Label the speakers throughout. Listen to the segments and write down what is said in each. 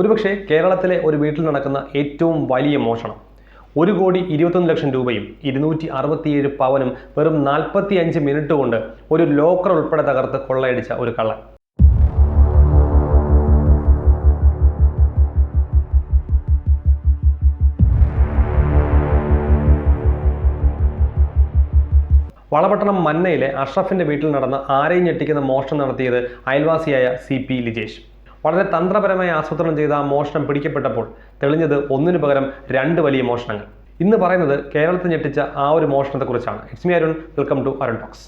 Speaker 1: ഒരുപക്ഷെ കേരളത്തിലെ ഒരു വീട്ടിൽ നടക്കുന്ന ഏറ്റവും വലിയ മോഷണം. ഒരു കോടി ഇരുപത്തൊന്ന് ലക്ഷം രൂപയും ഇരുന്നൂറ്റി അറുപത്തിയേഴ് പവനും വെറും നാൽപ്പത്തി അഞ്ച് മിനിറ്റ് കൊണ്ട് ഒരു ലോക്കർ ഉൾപ്പെടെ തകർത്ത് കൊള്ളയടിച്ച ഒരു കള്ളൻ. വളപട്ടണം മന്നയിലെ അഷ്റഫിന്റെ വീട്ടിൽ നടന്ന ആരെയും ഞെട്ടിക്കുന്ന മോഷണം നടത്തിയത് അയൽവാസിയായ സി പി ലിജേഷ്. വളരെ തന്ത്രപരമായി ആസൂത്രണം ചെയ്ത ആ മോഷണം പിടിക്കപ്പെട്ടപ്പോൾ തെളിഞ്ഞത് ഒന്നിനു പകരം രണ്ട് വലിയ മോഷണങ്ങൾ. ഇന്ന് പറയുന്നത് കേരളത്തിൽ ഞെട്ടിച്ച ആ ഒരു മോഷണത്തെക്കുറിച്ചാണ്. It's me Arun welcome to Arun talks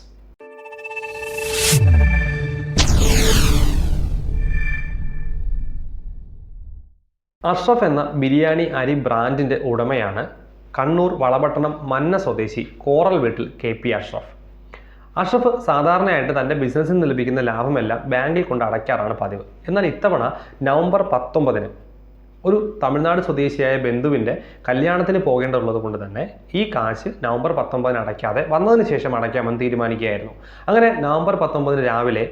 Speaker 1: Ashraf എന്ന ബിരിയാണി അരി ബ്രാൻഡിന്റെ ഉടമയാണ് കണ്ണൂർ വളപട്ടണം മന്ന സ്വദേശി കോറൽ വീട്ടിൽ കെ പി അഷ്റഫ്. അഷ്റഫ് സാധാരണയായിട്ട് തന്റെ ബിസിനസ്സിൽ നിന്ന് ലഭിക്കുന്ന ലാഭമെല്ലാം ബാങ്കിൽ കൊണ്ട് അടയ്ക്കാറാണ് പതിവ്. എന്നാൽ ഇത്തവണ നവംബർ പത്തൊമ്പതിന് ഒരു തമിഴ്നാട് സ്വദേശിയായ ബന്ധുവിന്റെ കല്യാണത്തിന് പോകേണ്ടതുള്ളത് കൊണ്ട് തന്നെ ഈ കാശ് നവംബർ പത്തൊമ്പതിന് അടയ്ക്കാതെ വന്നതിന് ശേഷം അടയ്ക്കാമെന്ന് തീരുമാനിക്കുകയായിരുന്നു. അങ്ങനെ നവംബർ പത്തൊമ്പതിന് രാവിലെ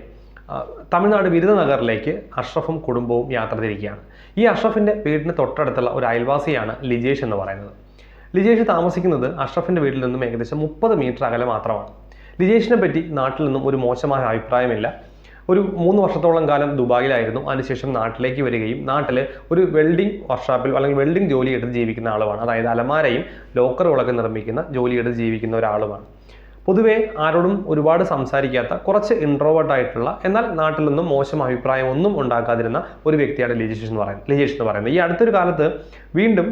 Speaker 1: തമിഴ്നാട് ബിരുദനഗറിലേക്ക് അഷ്റഫും കുടുംബവും യാത്ര തിരിക്കുകയാണ്. ഈ അഷ്റഫിന്റെ വീടിന് തൊട്ടടുത്തുള്ള ഒരു അയൽവാസിയാണ് ലിജേഷ് എന്ന് പറയുന്നത്. ലിജേഷ് താമസിക്കുന്നത് അഷ്റഫിന്റെ വീട്ടിൽ നിന്നും ഏകദേശം മുപ്പത് മീറ്റർ അകലെ മാത്രമാണ്. ലിജേഷിനെ പറ്റി നാട്ടിൽ നിന്നും ഒരു മോശമായ അഭിപ്രായമില്ല. ഒരു മൂന്ന് വർഷത്തോളം കാലം ദുബായിലായിരുന്നു. അതിനുശേഷം നാട്ടിലേക്ക് വരികയും നാട്ടിൽ ഒരു വെൽഡിംഗ് വർക്ക്ഷോപ്പിൽ അല്ലെങ്കിൽ വെൽഡിംഗ് ജോലി എടുത്ത് ജീവിക്കുന്ന ആളുമാണ്. അതായത് അലമാരയും ലോക്കറുകളൊക്കെ നിർമ്മിക്കുന്ന ജോലി എടുത്ത് ജീവിക്കുന്ന ഒരാളുമാണ്. പൊതുവേ ആരോടും ഒരുപാട് സംസാരിക്കാത്ത കുറച്ച് ഇൻട്രോവേർട്ട് ആയിട്ടുള്ള എന്നാൽ നാട്ടിൽ നിന്നും മോശം അഭിപ്രായം ഒന്നും ഉണ്ടാക്കാതിരുന്ന ഒരു വ്യക്തിയാണ് ലിജേഷ് എന്ന് പറയുന്നത് ലിജേഷ് എന്ന് പറയുന്നത്. ഈ അടുത്തൊരു കാലത്ത് വീണ്ടും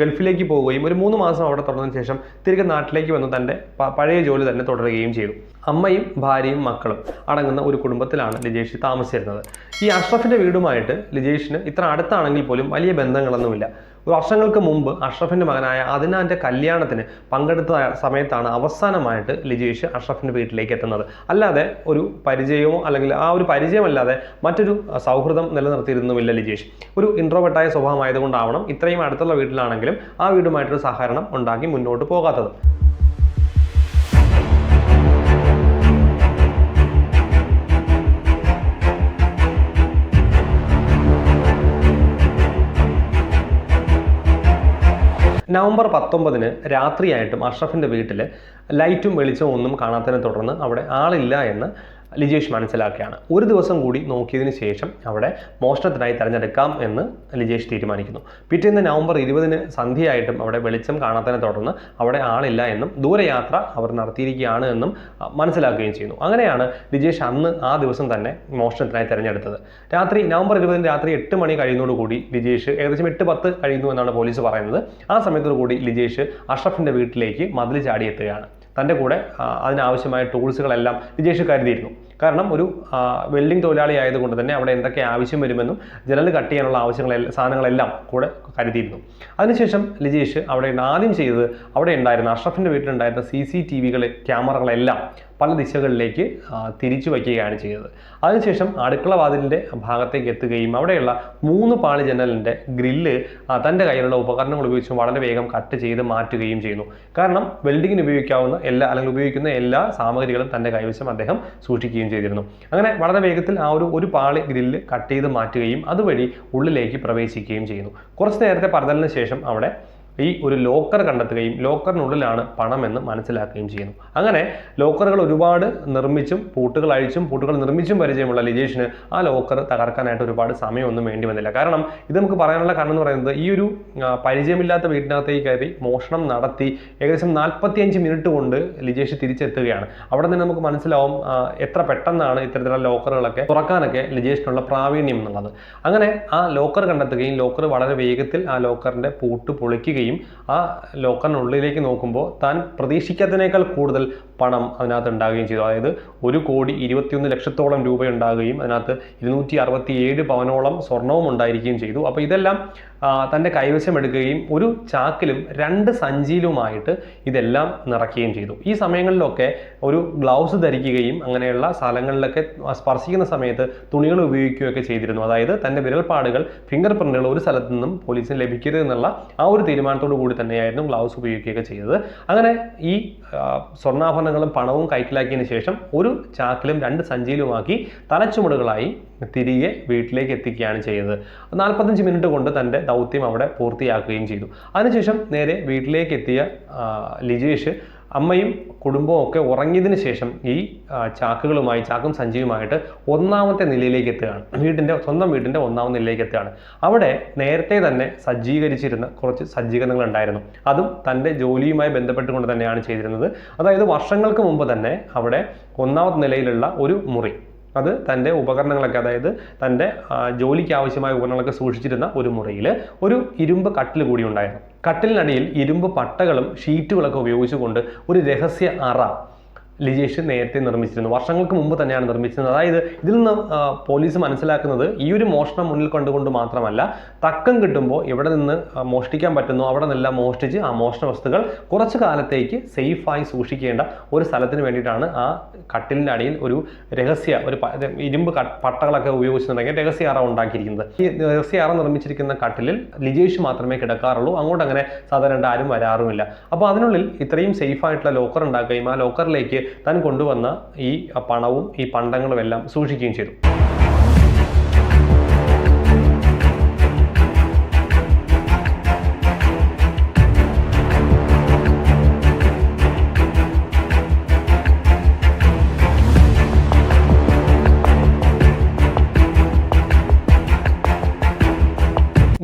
Speaker 1: ഗൾഫിലേക്ക് പോവുകയും ഒരു മൂന്ന് മാസം അവിടെ തുടർന്നതിന് ശേഷം തിരികെ നാട്ടിലേക്ക് വന്ന് തന്റെ പഴയ ജോലി തന്നെ തുടരുകയും ചെയ്തു. അമ്മയും ഭാര്യയും മക്കളും അടങ്ങുന്ന ഒരു കുടുംബത്തിലാണ് ലിജേഷ് താമസിച്ചിരുന്നത്. ഈ അഷ്റഫിന്റെ വീടുമായിട്ട് ലിജേഷിന് ഇത്ര അടുത്താണെങ്കിൽ പോലും വലിയ ബന്ധങ്ങളൊന്നുമില്ല. വർഷങ്ങൾക്ക് മുമ്പ് അഷ്റഫിന്റെ മകനായ അതിനാന്റെ കല്യാണത്തിന് പങ്കെടുത്ത സമയത്താണ് അവസാനമായിട്ട് ലിജീഷ് അഷ്റഫിന്റെ വീട്ടിലേക്ക് എത്തുന്നത്. അല്ലാതെ ഒരു പരിചയമോ അല്ലെങ്കിൽ ആ ഒരു പരിചയമല്ലാതെ മറ്റൊരു സൗഹൃദം നിലനിർത്തിയിരുന്നുമില്ല ലിജീഷ്. ഒരു ഇൻട്രോവെട്ടായ സ്വഭാവമായതുകൊണ്ടാവണം ഇത്രയും അടുത്തുള്ള വീട്ടിലാണെങ്കിലും ആ വീടുമായിട്ടൊരു സഹകരണം ഉണ്ടാക്കി മുന്നോട്ട് പോകാത്തത്. നവംബർ പത്തൊമ്പതിന് രാത്രിയായിട്ടും അഷ്റഫിന്റെ വീട്ടിൽ ലൈറ്റും വെളിച്ചവും ഒന്നും കാണാത്തതിനെ തുടർന്ന് അവിടെ ആളില്ല എന്ന് ലിജേഷ് മനസ്സിലാക്കുകയാണ് ഒരു ദിവസം കൂടി നോക്കിയതിന് ശേഷം അവിടെ മോഷണത്തിനായി തിരഞ്ഞെടുക്കാം എന്ന് ലിജേഷ് തീരുമാനിക്കുന്നു. പിറ്റേന്ന് നവംബർ ഇരുപതിന് സന്ധ്യയായിട്ടും അവിടെ വെളിച്ചം കാണാത്തതിനെ തുടർന്ന് അവിടെ ആളില്ല എന്നും ദൂരയാത്ര അവർ നടത്തിയിരിക്കുകയാണ് എന്നും മനസ്സിലാക്കുകയും ചെയ്യുന്നു. അങ്ങനെയാണ് ലിജേഷ് അന്ന് ആ ദിവസം തന്നെ മോഷണത്തിനായി തിരഞ്ഞെടുത്തത്. രാത്രി നവംബർ ഇരുപതിന് രാത്രി എട്ട് മണി കഴിയുന്നതോടുകൂടി ലിജേഷ് ഏകദേശം എട്ട് പത്ത് കഴിയുന്നു എന്നാണ് പോലീസ് പറയുന്നത്. ആ സമയത്തോടുകൂടി ലിജേഷ് അഷ്റഫിന്റെ വീട്ടിലേക്ക് മതിൽ ചാടിയെത്തുകയാണ്. തന്റെ കൂടെ അതിനാവശ്യമായ ടൂൾസുകളെല്ലാം ലിജേഷ് കരുതിയിരുന്നു കാരണം ഒരു വെൽഡിംഗ് തൊഴിലാളി ആയതുകൊണ്ട് തന്നെ അവിടെ എന്തൊക്കെ ആവശ്യം വരുമെന്നും ജനൽ കട്ട് ചെയ്യാനുള്ള ആവശ്യങ്ങളെല്ലാം സാധനങ്ങളെല്ലാം കൂടെ കരുതിയിരുന്നു. അതിനുശേഷം ലിജേഷ് അവിടെ ആദ്യം ചെയ്തത് അവിടെ ഉണ്ടായിരുന്ന അഷ്റഫിന്റെ വീട്ടിലുണ്ടായിരുന്ന സി സി ടി വികൾ ക്യാമറകളെല്ലാം പല ദിശകളിലേക്ക് തിരിച്ചു വയ്ക്കുകയാണ് ചെയ്തത് അതിനുശേഷം അടുക്കള വാതിലിന്റെ ഭാഗത്തേക്ക് എത്തുകയും അവിടെയുള്ള മൂന്ന് പാളി ജനലിന്റെ ഗ്രില്ല് തന്റെ കയ്യിലുള്ള ഉപകരണങ്ങൾ ഉപയോഗിച്ച് വളരെ വേഗം കട്ട് ചെയ്ത് മാറ്റുകയും ചെയ്യുന്നു. കാരണം വെൽഡിങ്ങിന് ഉപയോഗിക്കാവുന്ന എല്ലാ അല്ലെങ്കിൽ ഉപയോഗിക്കുന്ന എല്ലാ സാമഗ്രികളും തന്റെ കൈവശം അദ്ദേഹം സൂക്ഷിക്കുകയും ചെയ്തിരുന്നു. അങ്ങനെ വളരെ വേഗത്തിൽ ആ ഒരു ഒരു പാളി ഗ്രില്ല് കട്ട് ചെയ്ത് മാറ്റുകയും അതുവഴി ഉള്ളിലേക്ക് പ്രവേശിക്കുകയും ചെയ്യുന്നു. കുറച്ച് നേരത്തെ പറതലിന് ശേഷം അവിടെ ഈ ഒരു ലോക്കർ കണ്ടെത്തുകയും ലോക്കറിനുള്ളിലാണ് പണമെന്ന് മനസ്സിലാക്കുകയും ചെയ്യുന്നു. അങ്ങനെ ലോക്കറുകൾ ഒരുപാട് നിർമ്മിച്ചും പൂട്ടുകൾ അഴിച്ചും പൂട്ടുകൾ നിർമ്മിച്ചും പരിചയമുള്ള ലിജേഷിന് ആ ലോക്കർ തകർക്കാനായിട്ട് ഒരുപാട് സമയമൊന്നും വേണ്ടി വന്നില്ല. കാരണം ഇത് നമുക്ക് പറയാനുള്ള കാരണം എന്ന് പറയുന്നത് ഈ ഒരു പരിചയമില്ലാത്ത വീട്ടിനകത്തേക്ക് കയറി മോഷണം നടത്തി ഏകദേശം നാൽപ്പത്തിയഞ്ച് മിനിറ്റ് കൊണ്ട് ലിജേഷ് തിരിച്ചെത്തുകയാണ്. അവിടെ നിന്ന് നമുക്ക് മനസ്സിലാവും എത്ര പെട്ടെന്നാണ് ഇത്തരത്തിലുള്ള ലോക്കറുകളൊക്കെ തുറക്കാനൊക്കെ ലിജേഷിനുള്ള പ്രാവീണ്യം എന്നുള്ളത്. അങ്ങനെ ആ ലോക്കർ കണ്ടെത്തുകയും ലോക്കർ വളരെ വേഗത്തിൽ ആ ലോക്കറിന്റെ പൂട്ട് പൊളിക്കുകയും ആ ലോക്കറിനുള്ളിലേക്ക് നോക്കുമ്പോൾ താൻ പ്രതീക്ഷിക്കാത്തതിനേക്കാൾ കൂടുതൽ പണം അതിനകത്ത് ഉണ്ടാകുകയും ചെയ്തു. അതായത് ഒരു കോടി ഇരുപത്തിയൊന്ന് ലക്ഷത്തോളം രൂപ ഉണ്ടാകുകയും അതിനകത്ത് ഇരുന്നൂറ്റി അറുപത്തി ഏഴ് പവനോളം സ്വർണവും ഉണ്ടായിരിക്കുകയും ചെയ്തു. അപ്പോൾ ഇതെല്ലാം തന്റെ കൈവശം എടുക്കുകയും ഒരു ചാക്കിലും രണ്ട് സഞ്ചിയിലുമായിട്ട് ഇതെല്ലാം നിറയ്ക്കുകയും ചെയ്തു. ഈ സമയങ്ങളിലൊക്കെ ഒരു ഗ്ലൗസ് ധരിക്കുകയും അങ്ങനെയുള്ള സ്ഥലങ്ങളിലൊക്കെ സ്പർശിക്കുന്ന സമയത്ത് തുണികൾ ഉപയോഗിക്കുകയൊക്കെ ചെയ്തിരുന്നു. അതായത് തന്റെ വിരൽപ്പാടുകൾ ഫിംഗർ പ്രിന്റുകൾ ഒരു സ്ഥലത്തു നിന്നും പോലീസിന് ലഭിക്കരുത് എന്നുള്ള ആ ഒരു തീരുമാനം തീരുമാനത്തോടു കൂടി തന്നെയായിരുന്നു ഗ്ലൗസ് ഉപയോഗിക്കുകയൊക്കെ ചെയ്തത്. അങ്ങനെ ഈ സ്വർണാഭരണങ്ങളും പണവും കൈക്കലാക്കിയതിന് ശേഷം ഒരു ചാക്കിലും രണ്ട് സഞ്ചിയിലുമാക്കി തലച്ചുമടുകളായി തിരികെ വീട്ടിലേക്ക് എത്തിക്കുകയാണ് ചെയ്തത്. നാൽപ്പത്തഞ്ച് മിനിറ്റ് കൊണ്ട് തന്റെ ദൗത്യം അവിടെ പൂർത്തിയാക്കുകയും ചെയ്തു. അതിനുശേഷം നേരെ വീട്ടിലേക്ക് എത്തിയ ലിജേഷ് അമ്മയും കുടുംബവും ഒക്കെ ഉറങ്ങിയതിന് ശേഷം ഈ ചാക്കുകളുമായി ചാക്കും സഞ്ചിയുമായിട്ട് ഒന്നാമത്തെ നിലയിലേക്ക് എത്തുകയാണ്. വീടിന്റെ സ്വന്തം വീടിന്റെ ഒന്നാമത്തെ നിലയിലേക്ക് എത്തുകയാണ്. അവിടെ നേരത്തെ തന്നെ സജ്ജീകരിച്ചിരുന്ന കുറച്ച് സജ്ജീകരണങ്ങൾ ഉണ്ടായിരുന്നു അതും തന്റെ ജോലിയുമായി ബന്ധപ്പെട്ടുകൊണ്ട് തന്നെയാണ് ചെയ്തിരുന്നത്. അതായത് വർഷങ്ങൾക്ക് മുമ്പ് തന്നെ അവിടെ ഒന്നാമത്തെ നിലയിലുള്ള ഒരു മുറി അത് തന്റെ ഉപകരണങ്ങളൊക്കെ അതായത് തന്റെ ജോലിക്ക് ആവശ്യമായ ഉപകരണങ്ങളൊക്കെ സൂക്ഷിച്ചിരുന്ന ഒരു മുറിയിൽ ഒരു ഇരുമ്പ് കട്ടിൽ കൂടി ഉണ്ടായിരുന്നു. കട്ടിലിനടിയിൽ ഇരുമ്പ് പട്ടകളും ഷീറ്റുകളൊക്കെ ഉപയോഗിച്ചുകൊണ്ട് ഒരു രഹസ്യ അറ ലിജേഷ് നേരത്തെ നിർമ്മിച്ചിരുന്നു. വർഷങ്ങൾക്ക് മുമ്പ് തന്നെയാണ് നിർമ്മിച്ചിരുന്നത്. അതായത് ഇതിൽ നിന്ന് പോലീസ് മനസ്സിലാക്കുന്നത് ഈ ഒരു മോഷണം മുന്നിൽ കണ്ടുകൊണ്ട് മാത്രമല്ല തക്കം കിട്ടുമ്പോൾ എവിടെ നിന്ന് മോഷ്ടിക്കാൻ പറ്റുന്നു അവിടെ നിന്നെല്ലാം മോഷ്ടിച്ച് ആ മോഷണ വസ്തുക്കൾ കുറച്ച് കാലത്തേക്ക് സേഫായി സൂക്ഷിക്കേണ്ട ഒരു സ്ഥലത്തിന് വേണ്ടിയിട്ടാണ് ആ കട്ടിലിന്റെ അടിയിൽ ഒരു രഹസ്യ ഒരു ഇരുമ്പ് പട്ടകളൊക്കെ ഉപയോഗിച്ചിട്ടുണ്ടെങ്കിൽ രഹസ്യ അറ ഉണ്ടാക്കിയിരിക്കുന്നത്. ഈ രഹസ്യ അറ നിർമ്മിച്ചിരിക്കുന്ന കട്ടിലിൽ ലിജേഷ് മാത്രമേ കിടക്കാറുള്ളൂ. അങ്ങോട്ട് അങ്ങനെ സാധാരണ ആരും വരാറുമില്ല. അപ്പോൾ അതിനുള്ളിൽ ഇത്രയും സേഫ് ആയിട്ടുള്ള ലോക്കർ ഉണ്ടാക്കുകയും ആ ലോക്കറിലേക്ക് താൻ കൊണ്ടുവന്ന ഈ പണവും ഈ പണ്ടങ്ങളും എല്ലാം സൂക്ഷിക്കുകയും ചെയ്തു.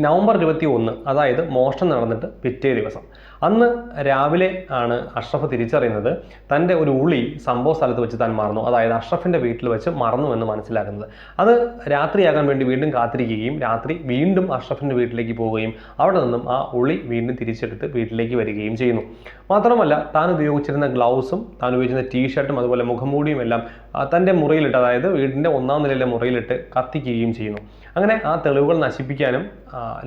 Speaker 1: നവംബർ ഇരുപത്തി ഒന്ന് അതായത് മോഷണം നടന്നിട്ട് പിറ്റേ ദിവസം. അന്ന് രാവിലെ ആണ് അഷ്റഫ് തിരിച്ചറിയുന്നത്. തന്റെ ഒരു ഉളി സംഭവ സ്ഥലത്ത് വെച്ച് താൻ മറന്നു. അതായത് അഷ്റഫിന്റെ വീട്ടിൽ വെച്ച് മറന്നു എന്ന് മനസ്സിലാക്കുന്നത്. അത് രാത്രിയാകാൻ വേണ്ടി വീണ്ടും കാത്തിരിക്കുകയും രാത്രി വീണ്ടും അഷ്റഫിന്റെ വീട്ടിലേക്ക് പോവുകയും അവിടെ നിന്നും ആ ഉളി വീണ്ടും തിരിച്ചെടുത്ത് വീട്ടിലേക്ക് വരികയും ചെയ്യുന്നു. മാത്രമല്ല താൻ ഉപയോഗിച്ചിരുന്ന ഗ്ലൗസും താൻ ഉപയോഗിച്ചിരുന്ന ടീഷർട്ടും അതുപോലെ മുഖംമൂടിയും എല്ലാം തന്റെ മുറിയിലിട്ട് അതായത് വീടിന്റെ ഒന്നാം നിലയിലെ മുറിയിലിട്ട് കത്തിക്കുകയും ചെയ്യുന്നു. അങ്ങനെ ആ തെളിവുകൾ നശിപ്പിക്കാനും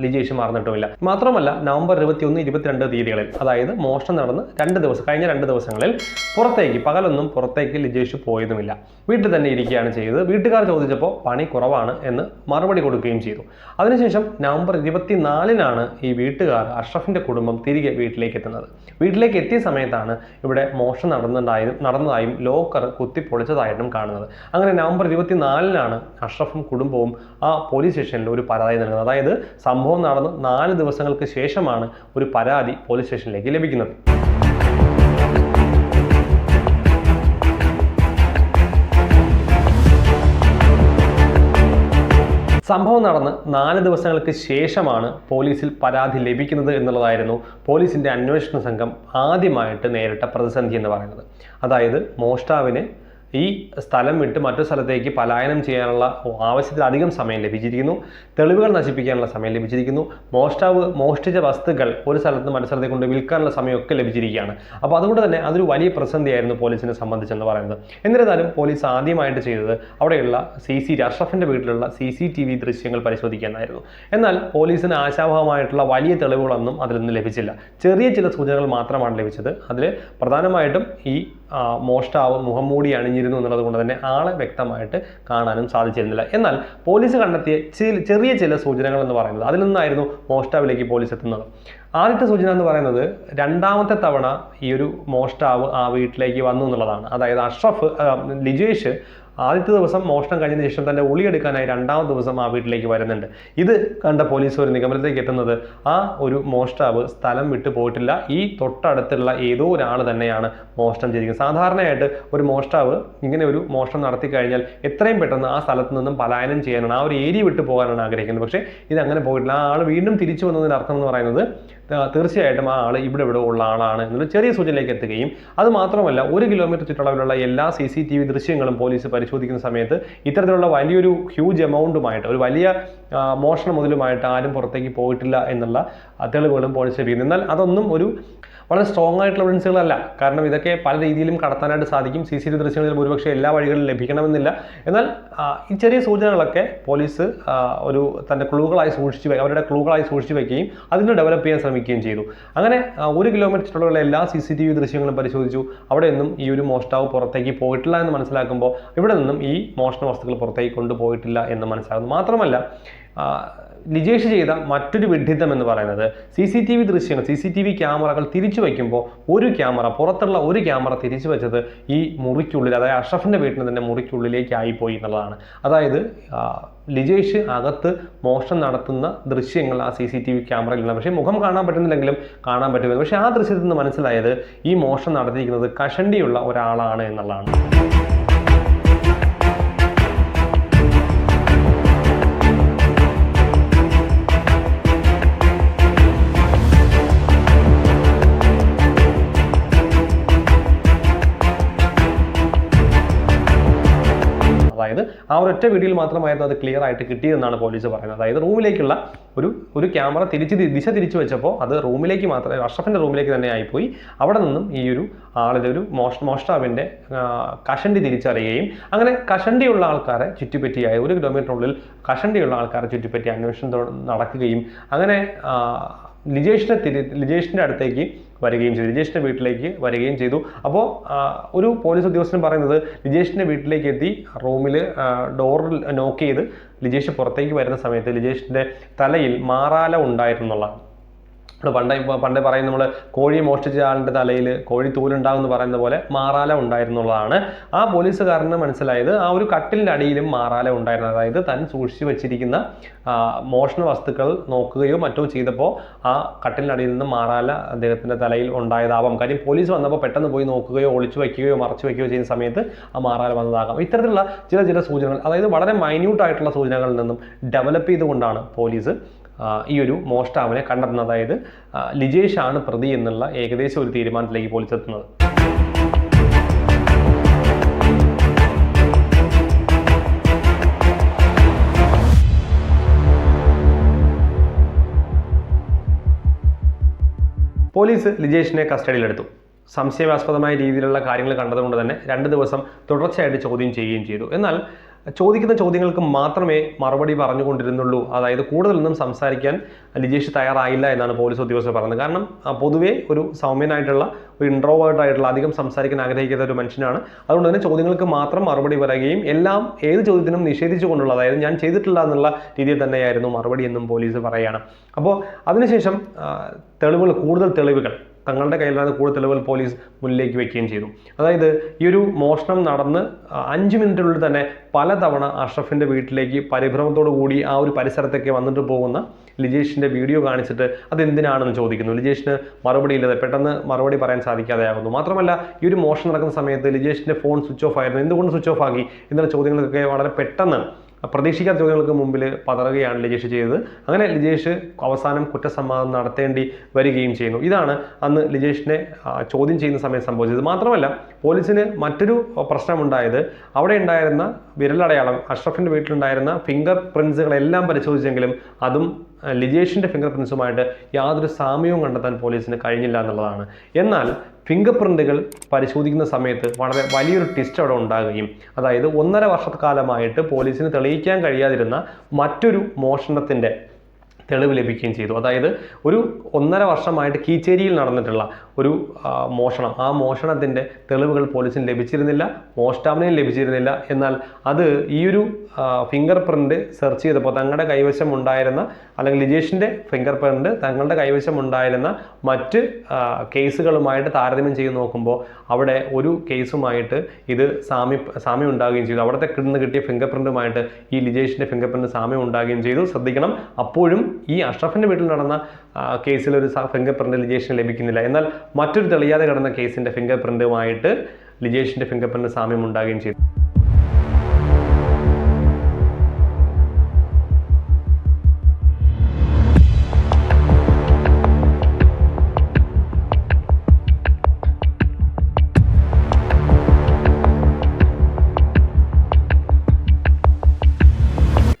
Speaker 1: ലിജേഷ് മറന്നിട്ടുമില്ല. മാത്രമല്ല നവംബർ ഇരുപത്തി ഒന്ന് ഇരുപത്തിരണ്ട് തീയതികളിൽ അതായത് മോഷണം നടന്ന് രണ്ട് ദിവസം കഴിഞ്ഞ രണ്ട് ദിവസങ്ങളിൽ പുറത്തേക്ക് പകലൊന്നും പുറത്തേക്ക് ലിജേഷ് പോയതുമില്ല. വീട്ടിൽ തന്നെ ഇരിക്കുകയാണ് ചെയ്തത്. വീട്ടുകാർ ചോദിച്ചപ്പോൾ പണി കുറവാണ് എന്ന് മറുപടി കൊടുക്കുകയും ചെയ്തു. അതിനുശേഷം നവംബർ ഇരുപത്തിനാലിനാണ് ഈ വീട്ടുകാർ അഷ്റഫിന്റെ കുടുംബം തിരികെ വീട്ടിലേക്ക് എത്തുന്നത്. വീട്ടിലേക്ക് എത്തിയ സമയത്താണ് ഇവിടെ മോഷണം നടന്നതായും നടന്നതായും ലോക്കർ കുത്തിപ്പൊളിച്ചതായിട്ടും കാണുന്നത്. അങ്ങനെ നവംബർ ഇരുപത്തിനാലിനാണ് അഷ്റഫും കുടുംബവും ആ പോലീസ് സ്റ്റേഷനിൽ ഒരു പരാതി നൽകുന്നത്. അതായത് സംഭവം നടന്ന് നാല് ദിവസങ്ങൾക്ക് ശേഷമാണ് ഒരു പരാതി പോലീസ് സ്റ്റേഷനിലേക്ക് ലഭിക്കുന്നത്. സംഭവം നടന്ന് നാല് ദിവസങ്ങൾക്ക് ശേഷമാണ് പോലീസിൽ പരാതി ലഭിക്കുന്നത് എന്നുള്ളതായിരുന്നു പോലീസിന്റെ അന്വേഷണ സംഘം ആദ്യമായിട്ട് നേരിട്ട പ്രതിസന്ധി എന്ന് പറയുന്നത്. അതായത് മോഷ്ടാവിന് ഈ സ്ഥലം വിട്ട് മറ്റു സ്ഥലത്തേക്ക് പലായനം ചെയ്യാനുള്ള ആവശ്യത്തിലധികം സമയം ലഭിച്ചിരിക്കുന്നു. തെളിവുകൾ നശിപ്പിക്കാനുള്ള സമയം ലഭിച്ചിരിക്കുന്നു. മോഷ്ടാവ് മോഷ്ടിച്ച വസ്തുക്കൾ ഒരു സ്ഥലത്ത് മറ്റു സ്ഥലത്തേക്ക് കൊണ്ട് വിൽക്കാനുള്ള സമയമൊക്കെ ലഭിച്ചിരിക്കുകയാണ്. അപ്പോൾ അതുകൊണ്ട് തന്നെ അതൊരു വലിയ പ്രതിസന്ധിയായിരുന്നു പോലീസിനെ സംബന്ധിച്ചെന്ന് പറയുന്നത്. എന്നിരുന്നാലും പോലീസ് ആദ്യമായിട്ട് ചെയ്തത് അവിടെയുള്ള സി സി അഷ്റഫിന്റെ വീട്ടിലുള്ള സി സി ടി വി ദൃശ്യങ്ങൾ പരിശോധിക്കാനായിരുന്നു. എന്നാൽ പോലീസിന് ആശാവഹമായിട്ടുള്ള വലിയ തെളിവുകളൊന്നും അതിൽ നിന്ന് ലഭിച്ചില്ല. ചെറിയ ചില സൂചനകൾ മാത്രമാണ് ലഭിച്ചത്. അതിൽ പ്രധാനമായിട്ടും ഈ മോഷ്ടാവ് മുഖംമൂടി അണിഞ്ഞിരുന്നു എന്നുള്ളത് കൊണ്ട് തന്നെ ആളെ വ്യക്തമായിട്ട് കാണാനും സാധിച്ചിരുന്നില്ല. എന്നാൽ പോലീസ് കണ്ടെത്തിയ ചെറിയ ചില സൂചനകൾ എന്ന് പറയുന്നത് അതിൽ നിന്നായിരുന്നു മോഷ്ടാവിലേക്ക് പോലീസ് എത്തുന്നത്. ആദ്യത്തെ സൂചന എന്ന് പറയുന്നത് രണ്ടാമത്തെ തവണ ഈ ഒരു മോഷ്ടാവ് ആ വീട്ടിലേക്ക് വന്നു എന്നുള്ളതാണ്. അതായത് അഷ്റഫ് ലിജേഷ് ആദ്യത്തെ ദിവസം മോഷണം കഴിഞ്ഞ ശേഷം തന്നെ ഒളിയെടുക്കാനായി രണ്ടാമത്തെ ദിവസം ആ വീട്ടിലേക്ക് വരുന്നുണ്ട്. ഇത് കണ്ട പോലീസ് ഒരു നിഗമനത്തിലേക്ക് എത്തുന്നത് ആ ഒരു മോഷ്ടാവ് സ്ഥലം വിട്ടു പോയിട്ടില്ല. ഈ തൊട്ടടുത്തുള്ള ഏതോ ഒരാൾ തന്നെയാണ് മോഷണം ചെയ്തിരിക്കുന്നത്. സാധാരണയായിട്ട് ഒരു മോഷ്ടാവ് ഇങ്ങനെ ഒരു മോഷണം നടത്തി കഴിഞ്ഞാൽ എത്രയും പെട്ടെന്ന് ആ സ്ഥലത്ത് നിന്നും പലായനം ചെയ്യാനാണ് ആ ഒരു ഏരിയ വിട്ടു പോകാനാണ് ആഗ്രഹിക്കുന്നത്. പക്ഷേ ഇത് അങ്ങനെ പോയിട്ടില്ല. ആ ആൾ വീണ്ടും തിരിച്ചു വന്നതിന്റെ അർത്ഥം എന്ന് പറയുന്നത് തീർച്ചയായിട്ടും ആ ആൾ ഇവിടെ ഇവിടെ ഉള്ള ആളാണ് എന്നുള്ള ചെറിയ സൂചനയിലേക്ക് എത്തുകയും അത് മാത്രമല്ല ഒരു കിലോമീറ്റർ ചുറ്റളവിലുള്ള എല്ലാ സി സി ടി വി ദൃശ്യങ്ങളും പോലീസ് പരിശോധിക്കുന്ന സമയത്ത് ഇത്തരത്തിലുള്ള വലിയൊരു ഹ്യൂജ് എമൗണ്ടുമായിട്ട് ഒരു വലിയ മോഷണം മുതലുമായിട്ട് ആരും പുറത്തേക്ക് പോയിട്ടില്ല എന്നുള്ള തെളിവുകളും പോലീസ് ലഭിക്കുന്നു എന്നാൽ അതൊന്നും ഒരു വളരെ സ്ട്രോങ് ആയിട്ടുള്ള എവിഡൻസുകളല്ല കാരണം ഇതൊക്കെ പല രീതിയിലും കടത്താനായിട്ട് സാധിക്കും. സി സി ടി ദൃശ്യങ്ങളിൽ ഒരുപക്ഷെ എല്ലാ വഴികളിലും ലഭിക്കണമെന്നില്ല. എന്നാൽ ഈ ചെറിയ സൂചനകളൊക്കെ പോലീസ് ഒരു തന്റെ ക്ലൂകളായി സൂക്ഷിച്ച് അവരുടെ ക്ലൂകളായി സൂക്ഷിച്ച് വയ്ക്കുകയും അതിന് ഡെവലപ്പ് ചെയ്യാൻ ശ്രമിക്കുകയും ചെയ്തു. അങ്ങനെ ഒരു കിലോമീറ്റർ ചുറ്റുള്ള എല്ലാ സി സി ടി വി ദൃശ്യങ്ങളും പരിശോധിച്ചു. അവിടെ നിന്നും ഈ ഒരു മോഷ്ടാവ് പുറത്തേക്ക് പോയിട്ടില്ല എന്ന് മനസ്സിലാക്കുമ്പോൾ ഇവിടെ നിന്നും ഈ മോഷണ വസ്തുക്കൾ പുറത്തേക്ക് കൊണ്ടുപോയിട്ടില്ല എന്ന് മനസ്സിലാകുന്നു. മാത്രമല്ല ലിജേഷ് ചെയ്ത മറ്റൊരു വിഡ്ഢിത്തം എന്ന് പറയുന്നത് സി സി ടി വി ദൃശ്യങ്ങൾ സി സി ടി വി ക്യാമറകൾ തിരിച്ചു വയ്ക്കുമ്പോൾ ഒരു ക്യാമറ പുറത്തുള്ള ഒരു ക്യാമറ തിരിച്ചു വെച്ചത് ഈ മുറിക്കുള്ളിൽ അതായത് അഷ്റഫിന്റെ വീട്ടിൽ തന്നെ മുറിക്കുള്ളിലേക്ക് ആയിപ്പോയി എന്നുള്ളതാണ്. അതായത് ലിജേഷ് അകത്ത് മോഷണം നടത്തുന്ന ദൃശ്യങ്ങൾ ആ സി സി ടി വി ക്യാമറയിലുണ്ട് പക്ഷേ മുഖം കാണാൻ പറ്റുന്നില്ലെങ്കിലും കാണാൻ പറ്റുമെന്ന് പക്ഷേ ആ ദൃശ്യത്തിൽ നിന്ന് മനസ്സിലായത് ഈ മോഷണം നടത്തിയിരിക്കുന്നത് കഷണ്ടിയുള്ള ഒരാളാണ് എന്നുള്ളതാണ്. ആ ഒരൊറ്റ വീഡിയോയിൽ മാത്രമായിരുന്നു അത് ക്ലിയർ ആയിട്ട് കിട്ടിയതെന്നാണ് പോലീസ് പറയുന്നത്. അതായത് റൂമിലേക്കുള്ള ഒരു ഒരു ക്യാമറ തിരിച്ച് ദിശ തിരിച്ചു വെച്ചപ്പോൾ അത് റൂമിലേക്ക് മാത്രമേ അഷ്റഫിന്റെ റൂമിലേക്ക് തന്നെ ആയിപ്പോയി. അവിടെ നിന്നും ഈ ഒരു ആളുടെ ഒരു മോഷ മോഷ്ടാവിന്റെ കഷണ്ടി തിരിച്ചറിയുകയും അങ്ങനെ കഷണ്ടിയുള്ള ആൾക്കാരെ ചുറ്റിപ്പറ്റിയായി ഒരു കിലോമീറ്ററിനുള്ളിൽ കഷണ്ടിയുള്ള ആൾക്കാരെ ചുറ്റിപ്പറ്റി അന്വേഷണം നടക്കുകയും അങ്ങനെ ലിജേഷിനെ തിരി ലിജേഷിന്റെ അടുത്തേക്ക് വരികയും ചെയ്തു. ലിജേഷിന്റെ വീട്ടിലേക്ക് വരികയും ചെയ്തു. അപ്പോൾ ഒരു പോലീസ് ഉദ്യോഗസ്ഥൻ പറയുന്നത് ലിജേഷിന്റെ വീട്ടിലേക്ക് എത്തി റൂമിൽ ഡോറിൽ നോക്ക് ചെയ്ത് ലിജേഷ് പുറത്തേക്ക് വരുന്ന സമയത്ത് ലിജേഷിന്റെ തലയിൽ മാറാല ഉണ്ടായിരുന്നുള്ളതാണ് നമ്മൾ പണ്ട് ഇപ്പോൾ പണ്ട് പറയും നമ്മൾ കോഴി മോഷ്ടിച്ച ആളിന്റെ തലയിൽ കോഴി തൂലുണ്ടാകുമെന്ന് പറയുന്ന പോലെ മാറാല ഉണ്ടായിരുന്നുള്ളതാണ്. ആ പോലീസുകാരന് മനസ്സിലായത് ആ ഒരു കട്ടിലിന്റെ അടിയിലും മാറാല ഉണ്ടായിരുന്നു. അതായത് താൻ സൂക്ഷിച്ചു വെച്ചിരിക്കുന്ന മോഷണ വസ്തുക്കൾ നോക്കുകയോ മറ്റോ ചെയ്തപ്പോൾ ആ കട്ടിലിന്റെ അടിയിൽ നിന്ന് മാറാല അദ്ദേഹത്തിന്റെ തലയിൽ ഉണ്ടായതാവാം. കാര്യം പോലീസ് വന്നപ്പോൾ പെട്ടെന്ന് പോയി നോക്കുകയോ ഒളിച്ചു വയ്ക്കുകയോ മറച്ചു വയ്ക്കുകയോ ചെയ്യുന്ന സമയത്ത് ആ മാറാല വന്നതാകാം. ഇത്തരത്തിലുള്ള ചില ചില സൂചനകൾ അതായത് വളരെ മൈന്യൂട്ടായിട്ടുള്ള സൂചനകളിൽ നിന്നും ഡെവലപ്പ് ചെയ്തുകൊണ്ടാണ് പോലീസ് ഈ ഒരു മോഷ്ടാവിനെ കണ്ടെത്തുന്നത്. അതായത് ലിജേഷ് ആണ് പ്രതി എന്നുള്ള ഏകദേശം ഒരു തീരുമാനത്തിലേക്ക് പോലീസ് എത്തുന്നത് പോലീസ് ലിജേഷിനെ കസ്റ്റഡിയിലെടുത്തു. സംശയാസ്പദമായ രീതിയിലുള്ള കാര്യങ്ങൾ കണ്ടതുകൊണ്ട് തന്നെ രണ്ട് ദിവസം തുടർച്ചയായിട്ട് ചോദ്യം ചെയ്യുകയും ചെയ്തു. എന്നാൽ ചോദിക്കുന്ന ചോദ്യങ്ങൾക്ക് മാത്രമേ മറുപടി പറഞ്ഞുകൊണ്ടിരുന്നുള്ളൂ. അതായത് കൂടുതലൊന്നും സംസാരിക്കാൻ ലിജേഷ് തയ്യാറായില്ല എന്നാണ് പോലീസ് ഉദ്യോഗസ്ഥർ പറഞ്ഞത് കാരണം പൊതുവേ ഒരു സൗമ്യനായിട്ടുള്ള ഒരു ഇൻട്രോവേർട്ട് ആയിട്ടുള്ള അധികം സംസാരിക്കാൻ ആഗ്രഹിക്കുന്ന ഒരു മനുഷ്യനാണ്. അതുകൊണ്ട് തന്നെ ചോദ്യങ്ങൾക്ക് മാത്രം മറുപടി പറയുകയും എല്ലാം ഏത് ചോദ്യത്തിനും നിഷേധിച്ചുകൊണ്ടുള്ള അതായത് ഞാൻ ചെയ്തിട്ടില്ല എന്നുള്ള രീതിയിൽ തന്നെയായിരുന്നു മറുപടി എന്നും പോലീസ് പറയുകയാണ്. അപ്പോൾ അതിനുശേഷം തെളിവുകൾ കൂടുതൽ തെളിവുകൾ തങ്ങളുടെ കയ്യിലാണ് കൂടുതൽ തെളിവുകൾ പോലീസ് മുന്നിലേക്ക് വെക്കുകയും ചെയ്തു. അതായത് ഈ ഒരു മോഷണം നടന്ന് അഞ്ച് മിനിറ്റിനുള്ളിൽ തന്നെ പലതവണ അഷ്റഫിന്റെ വീട്ടിലേക്ക് പരിഭ്രമത്തോടു കൂടി ആ ഒരു പരിസരത്തൊക്കെ വന്നിട്ട് പോകുന്ന ലിജേഷിന്റെ വീഡിയോ കാണിച്ചിട്ട് അതെന്തിനാണെന്ന് ചോദിക്കുന്നു. ലിജേഷിന് മറുപടി ഇല്ലാതെ പെട്ടെന്ന് മറുപടി പറയാൻ സാധിക്കാതെയാകുന്നു. മാത്രമല്ല ഈ ഒരു മോഷണം നടക്കുന്ന സമയത്ത് ലിജേഷിന്റെ ഫോൺ സ്വിച്ച് ഓഫ് ആയിരുന്നു. എന്തുകൊണ്ട് സ്വിച്ച് ഓഫ് ആക്കി? എന്നുള്ള ചോദ്യങ്ങൾക്കൊക്കെ വളരെ പെട്ടെന്ന് പ്രതീക്ഷിക്കാത്ത ചോദ്യങ്ങൾക്ക് മുമ്പിൽ പതറുകയാണ് ലിജേഷ് ചെയ്തത്. അങ്ങനെ ലിജേഷ് അവസാനം കുറ്റസമ്മതം നടത്തേണ്ടി വരികയും ചെയ്യുന്നു. ഇതാണ് അന്ന് ലിജേഷിനെ ചോദ്യം ചെയ്യുന്ന സമയത്ത് സംഭവിച്ചത്. മാത്രമല്ല പോലീസിന് മറ്റൊരു പ്രശ്നമുണ്ടായത് അവിടെ ഉണ്ടായിരുന്ന വിരലടയാളം അഷ്റഫിന്റെ വീട്ടിലുണ്ടായിരുന്ന ഫിംഗർ പ്രിൻസുകളെല്ലാം പരിശോധിച്ചെങ്കിലും അതും ലിജേഷിന്റെ ഫിംഗർ പ്രിൻസുമായിട്ട് യാതൊരു സാമ്യവും കണ്ടെത്താൻ പോലീസിന് കഴിഞ്ഞില്ല എന്നുള്ളതാണ്. എന്നാൽ ഫിംഗർ പ്രിന്റുകൾ പരിശോധിക്കുന്ന സമയത്ത് വളരെ വലിയൊരു ട്വിസ്റ്റ് അവിടെ ഉണ്ടാകുകയും അതായത് ഒന്നര വർഷക്കാലമായിട്ട് പോലീസിന് തെളിയിക്കാൻ കഴിയാതിരുന്ന മറ്റൊരു മോഷണത്തിന്റെ തെളിവ് ലഭിക്കുകയും ചെയ്തു. അതായത് ഒരു ഒന്നര വർഷമായിട്ട് കീച്ചേരിയിൽ നടന്നിട്ടുള്ള ഒരു മോഷണം. ആ മോഷണത്തിന്റെ തെളിവുകൾ പോലീസിന് ലഭിച്ചിരുന്നില്ല മോഷ്ടാവിനെയും ലഭിച്ചിരുന്നില്ല. എന്നാൽ അത് ഈ ഒരു ഫിംഗർ പ്രിന്റ് സെർച്ച് ചെയ്തപ്പോൾ തങ്ങളുടെ കൈവശം ഉണ്ടായിരുന്ന അല്ലെങ്കിൽ ലിജേഷിന്റെ ഫിംഗർ പ്രിന്റ് തങ്ങളുടെ കൈവശം ഉണ്ടായിരുന്ന മറ്റ് കേസുകളുമായിട്ട് താരതമ്യം ചെയ്ത് നോക്കുമ്പോൾ അവിടെ ഒരു കേസുമായിട്ട് ഇത് സാമ്യ സാമ്യം ഉണ്ടാകുകയും ചെയ്തു. അവിടുത്തെ കിടന്ന് കിട്ടിയ ഫിംഗർ പ്രിന്റുമായിട്ട് ഈ ലിജേഷിന്റെ ഫിംഗർ പ്രിന്റ് സാമ്യം ഉണ്ടാകുകയും ചെയ്തു. ശ്രദ്ധിക്കണം അപ്പോഴും ഈ അഷ്റഫിന്റെ വീട്ടിൽ നടന്ന കേസിൽ ഒരു ഫിംഗർ പ്രിന്റ് ലിജേഷിന് ലഭിക്കുന്നില്ല. എന്നാൽ മറ്റൊരു തെളിയാതെ കിടന്ന കേസിന്റെ ഫിംഗർ പ്രിന്റുമായിട്ട് ലിജേഷിന്റെ ഫിംഗർ പ്രിന്റ് സാമ്യം ഉണ്ടാകുകയും ചെയ്തു.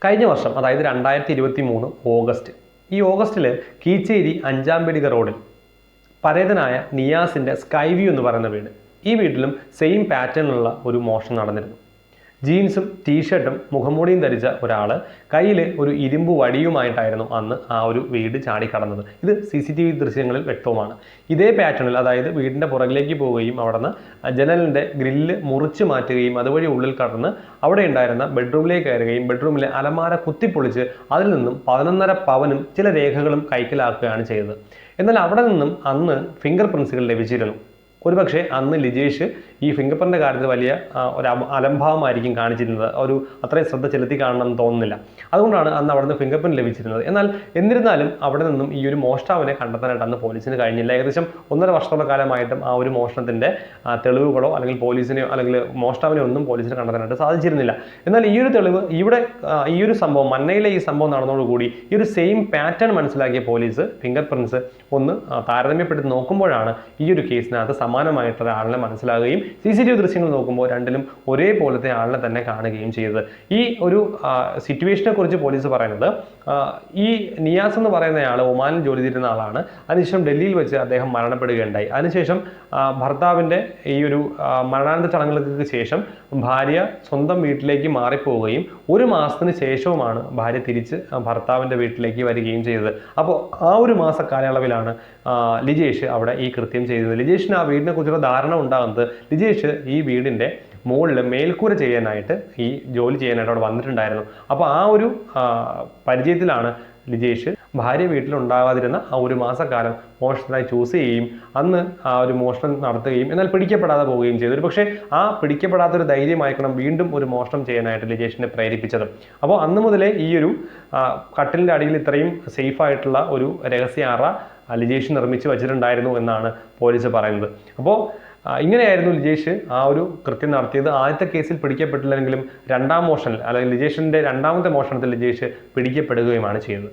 Speaker 1: കഴിഞ്ഞ വർഷം അതായത് രണ്ടായിരത്തി ഇരുപത്തി മൂന്ന് ഓഗസ്റ്റ് ഈ ഓഗസ്റ്റിൽ കീച്ചേരി അഞ്ചാംപെടിക റോഡിൽ പരേതനായ നിയാസിന്റെ സ്കൈ വ്യൂ എന്ന് പറയുന്ന വീട്. ഈ വീട്ടിലും സെയിം പാറ്റേണിലുള്ള ഒരു മോഷണം നടന്നിരുന്നു. ജീൻസും ടീഷർട്ടും മുഖംമൂടിയും ധരിച്ച ഒരാൾ കയ്യിൽ ഒരു ഇരുമ്പ് വടിയുമായിട്ടായിരുന്നു അന്ന് ആ ഒരു വീട് ചാടിക്കടന്നത്. ഇത് സി സി ടി വി ദൃശ്യങ്ങളിൽ വ്യക്തവുമാണ്. ഇതേ പാറ്റേണിൽ അതായത് വീടിന്റെ പുറകിലേക്ക് പോവുകയും അവിടുന്ന് ജനലിന്റെ ഗ്രില്ല് മുറിച്ച് മാറ്റുകയും അതുവഴി ഉള്ളിൽ കടന്ന് അവിടെ ഉണ്ടായിരുന്ന ബെഡ്റൂമിലേക്ക് കയറുകയും ബെഡ്റൂമിലെ അലമാര കുത്തിപ്പൊളിച്ച് അതിൽ നിന്നും പതിനൊന്നര പവനും ചില രേഖകളും കൈക്കലാക്കുകയാണ് ചെയ്തത്. എന്നാൽ അവിടെ നിന്നും അന്ന് ഫിംഗർ പ്രിൻസുകൾ ലഭിച്ചിരുന്നു ഒരുപക്ഷെ അന്ന് ലിജേഷ് ഈ ഫിംഗർ പ്രിന്റെ കാര്യത്തിൽ വലിയ ഒരു അലംഭാവമായിരിക്കും കാണിച്ചിരുന്നത്. ഒരു അത്രയും ശ്രദ്ധ ചെലുത്തി കാണണമെന്ന് തോന്നുന്നില്ല. അതുകൊണ്ടാണ് അന്ന് അവിടെ നിന്ന് ഫിംഗർ പ്രിന്റ് ലഭിച്ചിരുന്നത്. എന്നാൽ എന്നിരുന്നാലും അവിടെ നിന്നും ഈ ഒരു മോഷ്ടാവിനെ കണ്ടെത്താനായിട്ട് അന്ന് പോലീസിന് കഴിഞ്ഞില്ല. ഏകദേശം ഒന്നര വർഷത്തോളം കാലമായിട്ടും ആ ഒരു മോഷണത്തിന്റെ തെളിവുകളോ അല്ലെങ്കിൽ പോലീസിനെയോ അല്ലെങ്കിൽ മോഷ്ടാവിനെ ഒന്നും പോലീസിന് കണ്ടെത്താനായിട്ട് സാധിച്ചിരുന്നില്ല. എന്നാൽ ഈ ഒരു തെളിവ് ഇവിടെ ഈ ഒരു സംഭവം മന്നയിലെ ഈ സംഭവം നടന്നതോടുകൂടി ഈ ഒരു സെയിം പാറ്റേൺ മനസ്സിലാക്കിയ പോലീസ് ഫിംഗർ പ്രിൻസ് ഒന്ന് താരതമ്യപ്പെടുത്തി നോക്കുമ്പോഴാണ് ഈ ഒരു കേസിനകത്ത് സമാനമായിട്ടുള്ള ആളിനെ മനസ്സിലാകുകയും സി സി ടി വി ദൃശ്യങ്ങൾ നോക്കുമ്പോൾ രണ്ടിലും ഒരേപോലത്തെ ആളിനെ തന്നെ കാണുകയും ചെയ്തത്. ഈ ഒരു സിറ്റുവേഷനെ കുറിച്ച് പോലീസ് പറയുന്നത് ഈ നിയാസ് എന്ന് പറയുന്നയാൾ ഒമാനിൽ ജോലി ചെയ്തിരുന്ന ആളാണ്. അതിനുശേഷം ഡൽഹിയിൽ വെച്ച് അദ്ദേഹം മരണപ്പെടുകയുണ്ടായി. അതിനുശേഷം ഭർത്താവിന്റെ ഈ ഒരു മരണാനന്ത മരണാനന്തര ചടങ്ങുകൾക്ക് ശേഷം ഭാര്യ സ്വന്തം വീട്ടിലേക്ക് മാറിപ്പോവുകയും ഒരു മാസത്തിന് ശേഷവുമാണ് ഭാര്യ തിരിച്ച് ഭർത്താവിന്റെ വീട്ടിലേക്ക് വരികയും ചെയ്തത്. അപ്പോൾ ആ ഒരു മാസ കാലയളവിലാണ് ലിജേഷ് അവിടെ ഈ കൃത്യം ചെയ്തത്. ലിജേഷിന് ആ വീടിനെ കുറിച്ചുള്ള ധാരണ ഉണ്ടാകുന്നത് ലിജേഷ് ഈ വീടിന്റെ മുകളിൽ മേൽക്കൂര ചെയ്യാനായിട്ട് ഈ ജോലി ചെയ്യാനായിട്ട് അവിടെ വന്നിട്ടുണ്ടായിരുന്നു. അപ്പോൾ ആ ഒരു പരിചയത്തിലാണ് ലിജേഷ് ഭാര്യ വീട്ടിലുണ്ടാകാതിരുന്ന ആ ഒരു മാസക്കാലം മോഷണത്തിനായി ചൂസ് ചെയ്യുകയും അന്ന് ആ ഒരു മോഷണം നടത്തുകയും എന്നാൽ പിടിക്കപ്പെടാതെ പോവുകയും ചെയ്തു. ഒരു പക്ഷേ ആ പിടിക്കപ്പെടാത്തൊരു ധൈര്യമായിരിക്കണം വീണ്ടും ഒരു മോഷണം ചെയ്യാനായിട്ട് ലിജേഷിനെ പ്രേരിപ്പിച്ചത്. അപ്പോൾ അന്ന് മുതലേ ഈ ഒരു കട്ടിലിന്റെ അടിയിൽ ഇത്രയും സേഫായിട്ടുള്ള ഒരു രഹസ്യ അറ ലിജേഷ് നിർമ്മിച്ച് വെച്ചിട്ടുണ്ടായിരുന്നു എന്നാണ് പോലീസ് പറയുന്നത്. അപ്പോൾ ഇങ്ങനെയായിരുന്നു ലിജേഷ് ആ ഒരു കൃത്യം നടത്തിയത്. ആദ്യത്തെ കേസിൽ പിടിക്കപ്പെട്ടില്ലെങ്കിലും രണ്ടാം മോഷണൽ അല്ലെങ്കിൽ ലിജേഷിന്റെ രണ്ടാമത്തെ മോഷണത്തിൽ ലിജേഷ് പിടിക്കപ്പെടുകയുമാണ് ചെയ്തത്